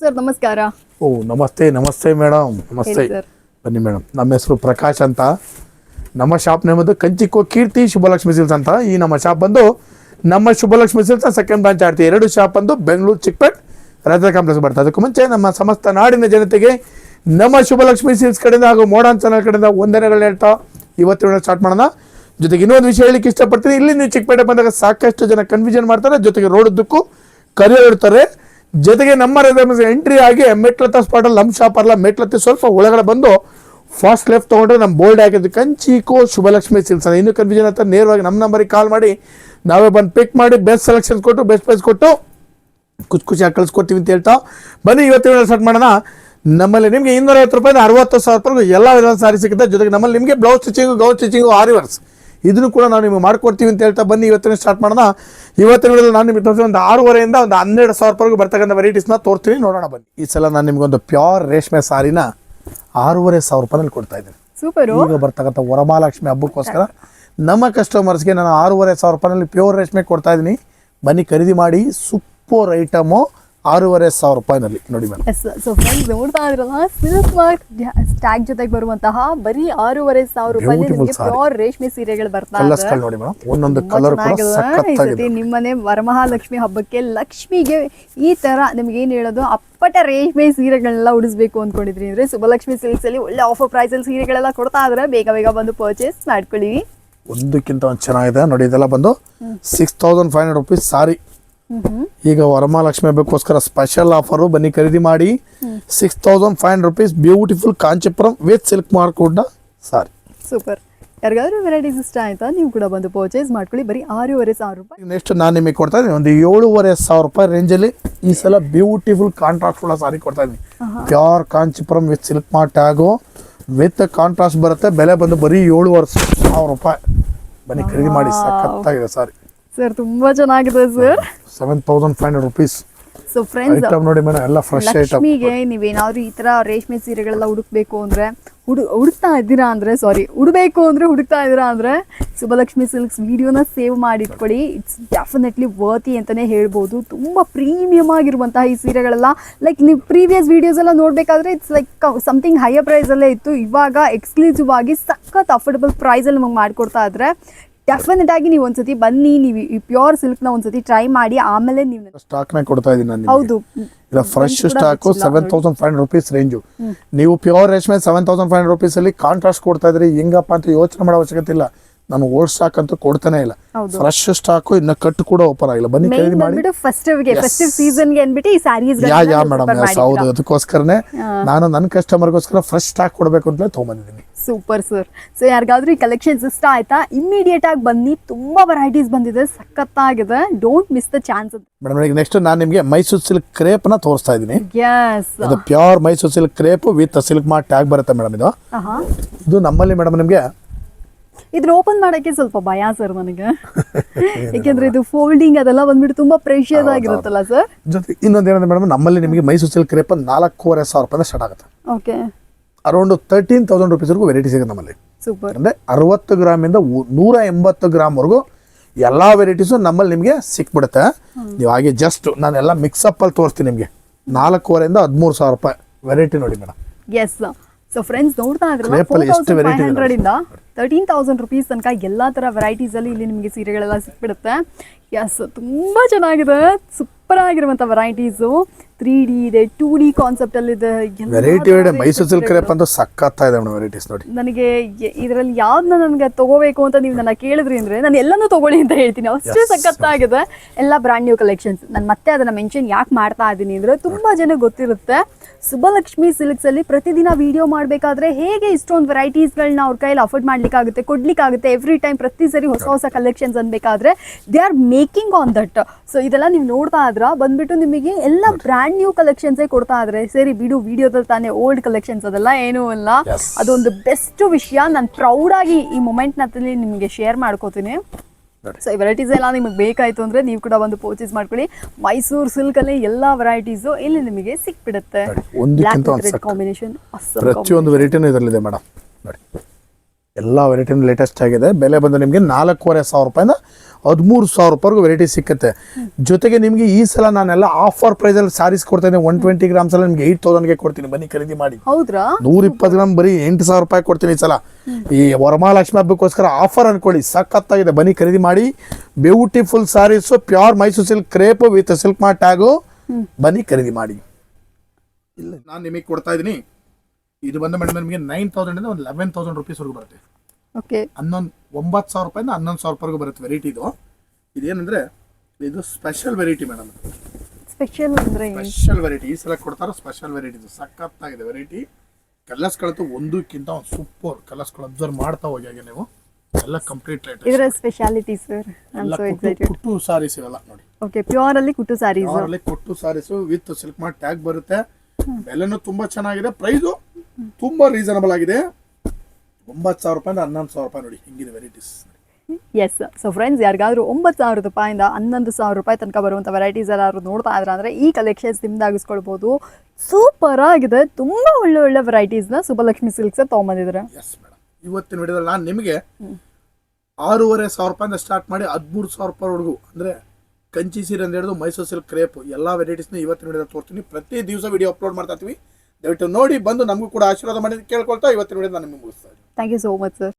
Sir ನಮಸ್ಕಾರ. ಓ ನಮಸ್ತೆ ನಮಸ್ತೆ ಮೇಡಮ್. ನಮಸ್ತೆ. ಹೇಳಿ ಬನ್ನಿ ಮೇಡಮ್. ನಮ್ಮ ಹೆಸರು ಪ್ರಕಾಶ್ ಅಂತ. ನಮ್ಮ ಶಾಪ್ ನೇಮ್ ಬಂದು ಕಂಚಿಕೋ ಕೀರ್ತಿ ಶುಭಲಕ್ಷ್ಮಿ ಸಿಲ್ಸ್ ಅಂತ. ಈ ನಮ್ಮ ಶಾಪ್ ಬಂದು ನಮ್ಮ ಶುಭಲಕ್ಷ್ಮಿ ಸಿಲ್ಸ್ ಸೆಕೆಂಡ್ ಬ್ರಾಂಚ್ ಆಡ್ತಿ ಎರಡು ಶಾಪ್ ಬಂದು ಬೆಂಗಳೂರು ಚಿಕ್ಕಪೇಟ್ ರಾಜಾ ಕಾಂಪ್ಲೆಕ್ಸ್ ಬರ್ತದೆ ಅದಕ್ಕೂ ಮುಂಚೆ ನಮ್ಮ ಸಮಸ್ತ ನಾಡಿನ ಜನತೆಗೆ ನಮ್ಮ ಶುಭಲಕ್ಷ್ಮಿ ಸಿಲ್ಸ್ ಕಡೆಯಿಂದ ಹಾಗೂ ಮೋಡನ್ ಚಾನಲ್ ಕಡೆಯಿಂದ ವಂದನೆಗಳು ಹೇಳ್ತಾ ಇವತ್ತಿನ ಸ್ಟಾರ್ಟ್ ಮಾಡೋಣ. ಜೊತೆಗೆ ಇನ್ನೊಂದು ವಿಷಯ ಹೇಳಿಕ್ಕೆ ಇಷ್ಟಪಡ್ತೀನಿ. ಇಲ್ಲಿ ನೀವು ಚಿಕ್ಕಪೇಟೆ ಬಂದಾಗ ಸಾಕಷ್ಟು ಜನ ಕನ್ಫ್ಯೂಷನ್ ಮಾಡ್ತಾರೆ. ಜೊತೆಗೆ ರೋಡ್ ಉದ್ದಕ್ಕೂ ಕರಿಯೋ ಇಡ್ತಾರೆ ಜೊತೆಗೆ ನಮ್ಮ ಎಂಟ್ರಿ ಆಗಿ ಮೆಟ್ಲತ್ತ ಸ್ಪಾಟಲ್ಲಿ ನಮ್ಮ ಅಲ್ಲ, ಮೆಟ್ಲತ್ತಿ ಸ್ವಲ್ಪ ಒಳಗಡೆ ಬಂದು ಫಾಸ್ಟ್ ಲೆಫ್ಟ್ ತೊಗೊಂಡ್ರೆ ನಮ್ಮ ಬೋಲ್ಡ್ ಹಾಕಿದ್ದು ಕಂಚಿಕೋ ಶುಭಲಕ್ಷ್ಮಿ ಸಿಲ್ಸ್ ಅಂತ. ಇನ್ನೂ ಕನ್ಫ್ಯೂಷನ್ ಅಂತ ನೇರವಾಗಿ ನಮ್ಮ ನಂಬರಿಗೆ ಕಾಲ್ ಮಾಡಿ, ನಾವೇ ಬಂದು ಪಿಕ್ ಮಾಡಿ ಬೆಸ್ಟ್ ಸೆಲೆಕ್ಷನ್ಸ್ ಕೊಟ್ಟು ಬೆಸ್ಟ್ ಪ್ರೈಸ್ ಕೊಟ್ಟು, ಖುಷಿ ಖುಷಿಯಾಗಿ ಕಳಿಸ್ಕೊಡ್ತೀವಿ ಅಂತ ಹೇಳ್ತಾ, ಬನ್ನಿ ಇವತ್ತಿನ ಸ್ಟಾರ್ಟ್ ಮಾಡೋಣ. ನಮ್ಮಲ್ಲಿ ನಿಮಗೆ ಇನ್ನೂರೈವತ್ತು ರೂಪಾಯಿಂದ ಅರವತ್ತು ಸಾವಿರ ರೂಪಾಯಿ ಎಲ್ಲ ವಿಧದ ಸಾರಿ ಸಿಗುತ್ತೆ. ಜೊತೆಗೆ ನಮ್ಮಲ್ಲಿ ನಿಮಗೆ blouse stitching gown stitching aari works ಇದನ್ನು ಕೂಡ ನಾವು ನಿಮಗೆ ಮಾಡ್ಕೊಡ್ತೀವಿ ಅಂತ ಹೇಳ್ತಾ ಬನ್ನಿ ಇವತ್ತಿನ ಸ್ಟಾರ್ಟ್ ಮಾಡೋಣ. ಇವತ್ತಿನ ವಿಡಿಯೋದಲ್ಲಿ ನಾನು ನಿಮಗೆ ತೋರಿಸಿ ಒಂದು ಆರೂವರೆಯಿಂದ ಒಂದು ಹನ್ನೆರಡು ಸಾವಿರವರೆಗೂ ರೂಪಾಯಿಗೂ ಬರ್ತಕ್ಕಂಥ ವೆರೈಟೀಸ್ನ ತೋರ್ತೀನಿ ನೋಡೋಣ ಬನ್ನಿ. ಈ ಸಲ ನಾನು ನಿಮಗೊಂದು ಪ್ಯೂರ್ ರೇಷ್ಮೆ ಸಾರಿನ ಆರೂವರೆ ಸಾವಿರ ರೂಪಾಯಿನಲ್ಲಿ ಕೊಡ್ತಾ ಇದ್ದೀನಿ. ಸೂಪರ್. ಈಗ ಬರ್ತಕ್ಕಂಥ ವರಮಹಾಲಕ್ಷ್ಮಿ ಹಬ್ಬಕ್ಕೋಸ್ಕರ ನಮ್ಮ ಕಸ್ಟಮರ್ಸ್ಗೆ ನಾನು ಆರೂವರೆ ಸಾವಿರ ರೂಪಾಯಿನಲ್ಲಿ ಪ್ಯೂರ್ ರೇಷ್ಮೆ ಕೊಡ್ತಾ ಇದ್ದೀನಿ. ಬನ್ನಿ ಖರೀದಿ ಮಾಡಿ ಸೂಪರ್ ಐಟಮು ಆರೂವರೆ ಸಾವಿರ ರೂಪಾಯಿನಲ್ಲಿ ನೋಡಿ ಮೇಡಮ್. ಸೊ ಫ್ರೆಂಡ್ಸ್ ನೋಡ್ತಾ ಇದ್ರಲ್ಲ ಸಿಲ್ಕ್ ಸ್ಮಾರ್ಟ್ ಟ್ಯಾಗ್ ಜೊತೆಗೆ ಬರುವಂತಹ ಬರೀ ಆರೂವರೆ ಸಾವಿರ ರೂಪಾಯಿ. ಪ್ಯೂರ್ ರೇಷ್ಮೆ ಸೀರೆಗಳು ಬರ್ತಾ ಕಲರ್ಸ್ಗಳು ನೋಡಿ ಮೇಡಮ್. ಒಂದೊಂದು ಕಲರ್ ಕೂಡ ಸಖತ್ತಾಗಿದೆ. ನಿಮ್ಮನೆ ವರಮಹಾಲಕ್ಷ್ಮಿ ಹಬ್ಬಕ್ಕೆ ಲಕ್ಷ್ಮಿಗೆ ಈ ತರ ನಿಮ್ಗೆ ಏನು ಹೇಳೋದು? ಅಪ್ಪಟ ರೇಷ್ಮೆ ಸೀರೆಗಳನ್ನೆಲ್ಲ ಉಡಿಸ್ಬೇಕು ಅಂದ್ಕೊಂಡಿದ್ರಿ ಅಂದ್ರೆ ಸುಬಲಕ್ಷ್ಮಿ ಸಿಲ್ಕ್ಸ್ ಅಲ್ಲಿ ಒಳ್ಳೆ ಆಫರ್ ಪ್ರೈಸ್ ಅಲ್ಲಿ ಸೀರೆಗಳೆಲ್ಲ ಕೊಡ್ತಾ ಇದ್ರೆ ಬೇಗ ಬೇಗ ಬಂದು ಪರ್ಚೇಸ್ ಮಾಡ್ಕೊಳ್ಳಿ ಒಂದಕ್ಕಿಂತ ಒಂದು ಚೆನ್ನಾಗಿದೆ. ನೋಡಿ ಇದೆಲ್ಲ ಬಂದು six thousand five hundred rupees sari ಈಗ ವರಮಹಾಲಕ್ಷ್ಮಿ ಹಬ್ಬಕ್ಕೋಸ್ಕರ ಸ್ಪೆಷಲ್ ಆಫರು ಬನ್ನಿ ಖರೀದಿ ಮಾಡಿ. Six thousand five hundred rupees beautiful Kanchipuram with silk mark sari. Super ಯಾರಿಗಾದ್ರೂ ವೆರೈಟೀಸ್ ಇಷ್ಟ ಆಯ್ತಾ? ನೀವು ಕೂಡ ಬಂದು ಪರ್ಚೇಸ್ ಮಾಡ್ಕೊಳ್ಳಿ. ಬರೀ ಆರೂವರೆ ಸಾವಿರ ರೂಪಾಯಿ. ನೆಕ್ಸ್ಟ್ ನಾನು ನಿಮಗೆ ಕೊಡ್ತಾ ಇದ್ದೀನಿ. ಒಂದು ಏಳುವರೆ ಸಾವಿರ ರೂಪಾಯಿ ರೇಂಜಲ್ಲಿ ಈ ಸಲ ಬ್ಯೂಟಿಫುಲ್ ಕಾಂಟ್ರಾಸ್ಟ್ ಉಳ್ಳ ಸಾರಿ ಕೊಡ್ತಾ ಇದ್ದೀನಿ. Pure Kanchipuram with silk mart tag with contrast ಬರುತ್ತೆ. ಬೆಲೆ ಬಂದು ಬರೀ ಏಳುವರೆ ಸಾವಿರ ರೂಪಾಯಿ. ಬನ್ನಿ ಖರೀದಿ ಮಾಡಿ. ಸಖತ್ತಾಗಿದೆ ಸಾರಿ. ಸರ್ ತುಂಬಾ ಚೆನ್ನಾಗಿದೆ sir seven thousand five hundred rupees so friends item ನೋಡಿ ಮೇಡಮ್ ಎಲ್ಲ ಫ್ರೆಶ್ ಐಟಮ್ ಲಕ್ಷ್ಮಿಗೆ ನೀವೇನಾದ್ರೂ ಈ ತರ ರೇಷ್ಮೆ ಸೀರೆಗಳೆಲ್ಲ ಹುಡುಕ್ಬೇಕು ಅಂದ್ರೆ ಹುಡು ಹುಡುಕ್ತಾ ಇದ್ದೀರಾ ಅಂದ್ರೆ ಸಾರಿ ಹುಡ್ಬೇಕು ಅಂದ್ರೆ ಹುಡುಕ್ತಾ ಇದ್ದೀರಾ ಅಂದ್ರೆ ಸುಭಲಕ್ಷ್ಮಿ ಸಿಲ್ಕ್ಸ್ ವಿಡಿಯೋನ ಸೇವ್ ಮಾಡಿ ಇಟ್ಕೊಳ್ಳಿ ಇಟ್ಸ್ ಡೆಫಿನೆಟ್ಲಿ ವರ್ತಿ ಅಂತಾನೆ ಹೇಳ್ಬೋದು. ತುಂಬಾ ಪ್ರೀಮಿಯಂ ಆಗಿರುವಂತಹ ಈ ಸೀರೆಗಳೆಲ್ಲ. ಲೈಕ್ ನೀವು ಪ್ರೀವಿಯಸ್ ವಿಡಿಯೋಸ್ ಎಲ್ಲ ನೋಡ್ಬೇಕಾದ್ರೆ it's like something higher price ಅಲ್ಲೇ ಇತ್ತು. ಇವಾಗ ಎಕ್ಸ್ಕ್ಲೂಸಿವ್ ಆಗಿ ಸಖತ್ ಅಫೋರ್ಡಬಲ್ ಪ್ರೈಸ್ ಅಲ್ಲಿ ನಮಗೆ ಮಾಡ್ಕೊಡ್ತಾ ಇದ್ರೆ ಡೆಫಿನೆಟ್ ಆಗಿ ನೀವು ಒಂದ್ಸತಿ ಬನ್ನಿ ನೀವು ಈ ಪ್ಯೂರ್ ಸಿಲ್ಕ್ನ ಒಂದ್ಸತಿ ಟ್ರೈ ಮಾಡಿ ಆಮೇಲೆ ನೀವು ಸ್ಟಾಕ್ ನಾಗ ಕೊಡ್ತಾ ಇದೀನಿ ನಾನು. ಹೌದು. ಇಲ್ಲ. Fresh stock seven thousand five hundred rupees range ನೀವು ಪ್ಯೂರ್ ರೇಷ್ಮೆ ಸೆವೆನ್ ತೌಸಂಡ್ ಫೈವ್ ಹಂಡ್ರೆಡ್ ರುಪೀಸಲ್ಲಿ ಕಾಂಟ್ರಾಸ್ಟ್ ಕೊಡ್ತಾ ಇದ್ರಿ ಹೆಂಗಪ್ಪ ಅಂತ ಯೋಚನೆ ಮಾಡೋ ಅವಶ್ಯಕತೆ ಇಲ್ಲ. ನಾನು ಓಲ್ಡ್ ಸ್ಟಾಕ್ ಅಂತ ಕೊಡ್ತಾನೆ ಇಲ್ಲ. ಫ್ರೆಶ್ ಸ್ಟಾಕ್ ಇನ್ನ ಕಟ್ ಕೂಡ ಓಪನ್ ಆಗಿಲ್ಲ. ಬನ್ನಿ ಖರೀದಿ ಮಾಡಿ. ಫೆಸ್ಟಿವ್ ಸೀಸನ್ಗೆ ಅಂದ್ಬಿಟ್ಟು ಈ ಯಾ ಯಾ ಮೇಡಮ್ ಹೌದು ಅದಕ್ಕೋಸ್ಕರನೇ ನಾನು ನನ್ನ ಕಸ್ಟಮರ್ಗೋಸ್ಕರ ಫ್ರೆಶ್ ಸ್ಟಾಕ್ ಕೊಡಬೇಕು ಅಂತಲೇ ತೊಗೊಂಬಂದಿದ್ದೀನಿ. ಸೂಪರ್ ಸರ್ ಸೊ ಯಾರಿಗಾದ್ರೂ ಈ ಕಲೆಕ್ಷನ್ಸ್ ಇಷ್ಟ ಆಯ್ತಾ? ಇಮಿಡಿಯೇಟ್ ಆಗಿ ಬನ್ನಿ. ತುಂಬಾ ವೆರೈಟೀಸ್ ಬಂದಿದೆ. ಸಖತ್ತಾಗಿದೆ. Don't miss the chance madam ಈಗ ನೆಕ್ಸ್ಟ್ ನಾನು ನಿಮಗೆ ಮೈಸೂರು ಸಿಲ್ಕ್ ಕ್ರೇಪ್ನ ತೋರಿಸ್ತಾ ಇದ್ದೀನಿ. ಇದು pure Mysore silk crepe with silk mart tag ಬರುತ್ತೆ ಮೇಡಮ್ ಇದು. ಇದು ನಮ್ಮಲ್ಲಿ ಮೇಡಮ್ ನಿಮಗೆ ಇದನ್ನ ಓಪನ್ ಮಾಡಕ್ಕೆ ಸ್ವಲ್ಪ ಭಯ ಸರ್ ನನಗೆ. ಯಾಕೆಂದ್ರೆ ಇದು ಫೋಲ್ಡಿಂಗ್ ಅದೆಲ್ಲ ಬಂದ್ಬಿಟ್ಟು ತುಂಬಾ ಪ್ರೆಷರ್ ಆಗಿರುತ್ತಲ್ಲ ಸರ್ ಜೊತೆ ಇನ್ನೊಂದು ಏನಂದ್ರೆ ಮೇಡಮ್ ನಮ್ಮಲ್ಲಿ ನಿಮಗೆ ಮೈಸೂರು ಸಿಲ್ಕ್ ರೇಪ್ ನಾಲ್ಕೂವರೆ ಸಾವಿರ ರೂಪಾಯಿ ಸ್ಟಾರ್ಟ್ ಆಗುತ್ತೆ. ಓಕೆ ಅರೌಂಡ್ ತರ್ಟೀನ್ ತೌಸಂಡ್ ರುಪೀಸ್ವರೆಗೂ ವೆರೈಟಿ ಸಿಗುತ್ತೆ ನಮ್ಮಲ್ಲಿ. ಸೂಪರ್ ಅಂದರೆ ಅರವತ್ತು ಗ್ರಾಮಿಂದ ಇಂದ ನೂರ ಎಂಬತ್ತು ಗ್ರಾಮ್ವರೆಗೂ ಎಲ್ಲ ವೆರೈಟೀಸು ನಮ್ಮಲ್ಲಿ ನಿಮಗೆ ಸಿಕ್ಬಿಡುತ್ತೆ. ನೀವು ಹಾಗೆ ಜಸ್ಟ್ ನಾನೆಲ್ಲ ಮಿಕ್ಸಪ್ಪಲ್ಲಿ ತೋರಿಸ್ತೀನಿ ನಿಮಗೆ. ನಾಲ್ಕೂವರೆಯಿಂದ ಹದಿಮೂರು ಸಾವಿರ ರೂಪಾಯಿ ವೆರೈಟಿ ನೋಡಿ ಮೇಡಮ್ ಎಸ್ ಸೊ ಫ್ರೆಂಡ್ಸ್ ನೋಡ್ತಾ ಇದ್ರಲ್ಲ ಫೋರ್ ತೌಸಂಡ್ ಫೈವ್ ಹಂಡ್ರೆಡ್ ಇಂದ. ತರ್ಟೀನ್ ತೌಸಂಡ್ ರುಪೀಸ್ ತನಕ ಎಲ್ಲಾ ತರ ವೆರೈಟೀಸ್ ಅಲ್ಲಿ ಇಲ್ಲಿ ನಿಮಗೆ ಸೀರೆಗಳೆಲ್ಲ ಸಿಕ್ಬಿಡುತ್ತೆ. ಎಸ್ ತುಂಬಾ ಚೆನ್ನಾಗಿದೆ. ಸೂಪರ್ ಆಗಿರುವಂತ ವೆರೈಟೀಸು ತ್ರೀ ಡಿ ಇದೆ ಟೂ ಡಿ ಕಾನ್ಸೆಪ್ಟ್ ಅಲ್ಲಿ ಇದೆ ವೆರೈಟಿ ಮೈಸೂರು ಸಿಲ್ಕ್ ರೇಪ್ ಅಂತ ಸಕ್ಕತ್ತಾ ಇದೆ. ಮೇಡಮ್ ವೆರೈಟೀಸ್ ನೋಡಿ. ನನಗೆ ಇದರಲ್ಲಿ ಯಾವ್ದನ್ನ ನನಗೆ ತಗೋಬೇಕು ಅಂತ ನೀವು ನನ್ನ ಕೇಳಿದ್ರಿ ಅಂದ್ರೆ ನಾನು ಎಲ್ಲನೂ ತಗೊಳ್ಳಿ ಅಂತ ಹೇಳ್ತೀನಿ. ಅಷ್ಟೇ ಸಕ್ಕತ್ತಾಗಿದೆ ಸಖತ್ತಾಗಿದೆ. ಎಲ್ಲ ಬ್ರಾಂಡ್ ನ್ಯೂ ಕಲೆಕ್ಷನ್ಸ್ ನಾನು ಮತ್ತೆ ಅದನ್ನ ಮೆನ್ಷನ್ ಯಾಕೆ ಮಾಡ್ತಾ ಇದ್ದೀನಿ ಅಂದ್ರೆ ತುಂಬಾ ಜನ ಗೊತ್ತಿರುತ್ತೆ. ಸುಬ್ಬಲಕ್ಷ್ಮಿ ಸಿಲ್ಕ್ಸ್ ಅಲ್ಲಿ ಪ್ರತಿದಿನ ವಿಡಿಯೋ ಮಾಡಬೇಕಾದ್ರೆ ಹೇಗೆ ಇಷ್ಟೊಂದು ವೆರೈಟೀಸ್ಗಳನ್ನ ಅವ್ರ ಕೈಯಲ್ಲಿ ಅಫೋರ್ಡ್ ಮಾಡ್ಲಿಕ್ಕಾಗುತ್ತೆ ಕೊಡ್ಲಿಕ್ಕಾಗುತ್ತೆ ಎವ್ರಿ ಟೈಮ್ ಪ್ರತಿ ಸರಿ ಹೊಸ ಹೊಸ collections ಅನ್ಬೇಕಾದ್ರೆ they are making on that so ಇದೆಲ್ಲ ನೀವು ನೋಡ್ತಾ ಇದ್ರ ಬಂದ್ಬಿಟ್ಟು ನಿಮಗೆ ಎಲ್ಲ ಬ್ರ್ಯಾಂಡ್ ನ್ಯೂ ಕಲೆಕ್ಷನ್ಸೇ ಕೊಡ್ತಾ ಇದ್ರೆ ಸರಿ ಬಿಡು ವಿಡಿಯೋದಲ್ಲಿ ತಾನೇ ಓಲ್ಡ್ ಕಲೆಕ್ಷನ್ಸ್ ಅದೆಲ್ಲ ಏನೂ ಇಲ್ಲ. ಅದೊಂದು ಬೆಸ್ಟ್ ವಿಷಯ. ನಾನು ಆಗಿ ಈ ಮೊಮೆಂಟ್ನಲ್ಲಿ ನಿಮಗೆ ಶೇರ್ ಮಾಡ್ಕೋತೀನಿ. ಸೊ ಈ ವೆರೈಟೀಸ್ ಎಲ್ಲ ನಿಮಗೆ ಬೇಕಾಯ್ತು ಅಂದ್ರೆ ನೀವು ಕೂಡ ಒಂದು ಪರ್ಚೇಸ್ ಮಾಡ್ಕೊಳ್ಳಿ. ಮೈಸೂರು ಸಿಲ್ಕಲ್ಲಿ ಎಲ್ಲಾ ವೆರೈಟೀಸು ಇಲ್ಲಿ ನಿಮಗೆ ಸಿಕ್ಬಿಡುತ್ತೆ. ಕಾಂಬಿನೇಷನ್ ಪ್ರತಿಯೊಂದು ವೆರೈಟಿನೂ ಇದರಲ್ಲಿದೆ ಮೇಡಮ್. ನೋಡಿ. ಎಲ್ಲ ವೆರೈಟಿನೂ ಲೇಟೆಸ್ಟ್ ಆಗಿದೆ. ಬೆಲೆ ಬಂದು ನಿಮಗೆ ನಾಲ್ಕೂವರೆ ಸಾವಿರ ರೂಪಾಯಿಂದ ಹದಿಮೂರು ಸಾವಿರ ರೂಪಾಯಿಗೂ ವೆರೈಟಿ ಸಿಕ್ಕುತ್ತೆ. ಜೊತೆಗೆ ನಿಮಗೆ ಈ ಸಲ ನಾನೆಲ್ಲ ಆಫರ್ ಪ್ರೈಸಲ್ಲಿ ಸ್ಯಾರೀಸ್ ಕೊಡ್ತೇನೆ. ಒನ್ ಟ್ವೆಂಟಿ ಗ್ರಾಮ್ಸ್ ಎಲ್ಲ ನಿಮಗೆ ಏಯ್ಟ್ ತೌಸಂಡ್ಗೆ ಕೊಡ್ತೀನಿ. ಬನ್ನಿ ಖರೀದಿ ಮಾಡಿ. ಹೌದ್ರಾ? ನೂರ ಇಪ್ಪತ್ತು ಗ್ರಾಮ್ ಬರೀ ಎಂಟು ಸಾವಿರ ರೂಪಾಯಿ ಕೊಡ್ತೀನಿ ಈ ಸಲ. ಈ ವರಮಹಾಲಕ್ಷ್ಮಿ ಹಬ್ಬಕ್ಕೋಸ್ಕರ ಆಫರ್ ಅನ್ಕೊಳ್ಳಿ. ಸಖತ್ತಾಗಿದೆ. ಬನ್ನಿ ಖರೀದಿ ಮಾಡಿ. Beautiful saris pure Mysore silk crepe with silk ಮಾ ಟ್ಯಾಗು ಬನ್ನಿ ಖರೀದಿ ಮಾಡಿ. ಇಲ್ಲ ನಾನು ನಿಮಗೆ ಕೊಡ್ತಾ ಇದ್ದೀನಿ. ಇದು ಬಂದು ಮೇಡಮ್ ನಿಮಗೆ ನೈನ್ ತೌಸಂಡಿಂದ ಒಂದು ಲೆವೆನ್ ತೌಸಂಡ್ ರುಪೀಸ್ವರೆಗೂ ಬರುತ್ತೆ. ಓಕೆ ಹನ್ನೊಂದು ಒಂಬತ್ತು ಸಾವಿರ ರೂಪಾಯಿಂದ ಹನ್ನೊಂದು ಸಾವಿರ ರೂಪಾಯಿಗೂ ಬರುತ್ತೆ ವೆರೈಟಿ ಇದು. ಇದೇನಂದ್ರೆ ಇದು ಸ್ಪೆಷಲ್ ವೆರೈಟಿ ಮೇಡಮ್ ಸ್ಪೆಷಲ್ ಅಂದ್ರೆ? ಸ್ಪೆಷಲ್ ವೆರೈಟಿ ಈ ಸಲ ಕೊಡ್ತಾರೋ ಸ್ಪೆಷಲ್ ವೆರೈಟಿ ಇದು. ಸಖತ್ತಾಗಿದೆ ವೆರೈಟಿ ಕಲರ್ಸ್ಗಳಂತೂ ಒಂದಕ್ಕಿಂತ ಒಂದು ಸೂಪರ್ ಕಲರ್ಸ್ಗಳು ಅಬ್ಸರ್ವ್ ಮಾಡ್ತಾ ಹೋಗಿ ಹಾಗೆ ನೀವು. ಎಲ್ಲ ಕಂಪ್ಲೀಟ್ ರೇಟ್ ಇದರ speciality sir I am so kuttu excited kuttu sarees ಇವೆಲ್ಲ ನೋಡಿ. ಓಕೆ ಪ್ಯೂರ್ ಅಲ್ಲಿ ಕುಟ್ಟು ಸ್ಯಾರೀಸ್ ಅಲ್ಲಿ kuttu saris with silk mart tag ಬರುತ್ತೆ. ಬೆಲೆನೂ ತುಂಬಾ ಚೆನ್ನಾಗಿದೆ. ಪ್ರೈಸು ತುಂಬಾ ರೀಸನಬಲ್ ಆಗಿದೆ. ಒಂಬತ್ತು ಸಾವಿರ ರೂಪಾಯಿಂದ ಹನ್ನೊಂದು ಸಾವಿರ ರೂಪಾಯಿ ನೋಡಿ ಹಿಂಗಿದೆ ವೆರೈಟೀಸ್ ಎಸ್ ಸೊ ಫ್ರೆಂಡ್ಸ್ ಯಾರಿಗಾದ್ರೂ ಒಂಬತ್ತು ಸಾವಿರ ರೂಪಾಯಿಂದ ಹನ್ನೊಂದು ಸಾವಿರ ರೂಪಾಯಿ ತನಕ ಬರುವಂಥ ವೆರೈಟೀಸ್ ಎಲ್ಲಾದರೂ ನೋಡ್ತಾ ಇದ್ರೆ ಅಂದರೆ ಈ ಕಲೆಕ್ಷನ್ಸ್ ನಿಮ್ದಾಗಿಸ್ಕೊಳ್ಬೋದು ಸೂಪರ್ ಆಗಿದೆ. ತುಂಬ ಒಳ್ಳೆ ಒಳ್ಳೆ ವೆರೈಟೀಸ್ನ ಸುಬ್ಬಲಕ್ಷ್ಮಿ ಸಿಲ್ಕ್ಸ್ ತೊಗೊಂಬಂದಿದ್ದಾರೆ? ಎಸ್ ಮೇಡಮ್ ಇವತ್ತಿನ ವಿಡಿಯೋದಲ್ಲಿ ನಾನು ನಿಮಗೆ ಆರೂವರೆ ಸಾವಿರ ರೂಪಾಯಿಂದ ಸ್ಟಾರ್ಟ್ ಮಾಡಿ ಹದಿಮೂರು ಸಾವಿರ ರೂಪಾಯಿವರೆಗೂ ಅಂದರೆ ಕಂಚಿ ಸೀರೆ ಅಂತ ಹಿಡಿದು ಮೈಸೂರು ಸಿಲ್ಕ್ ಕ್ರೇಪ್ ಎಲ್ಲ ವೆರೈಟೀಸ್ನ ಇವತ್ತಿನ ವಿಡಿಯೋದಲ್ಲಿ ತೋರ್ತೀನಿ ಪ್ರತಿ ದಿವಸ ವಿಡಿಯೋ ಅಪ್ಲೋಡ್ ಮಾಡ್ತಾ ಇರ್ತೀವಿ. ದಯವಿಟ್ಟು ನೋಡಿ, ಬಂದು ನಮಗೂ ಕೂಡ ಆಶೀರ್ವಾದ ಮಾಡಿ ಕೇಳ್ಕೊಳ್ತಾ ಇವತ್ತಿನ ವಿಡಿಯೋ ನಾನು ನಿಮಗೆ ಮುಗಿಸ್ತಾ thank you so much sir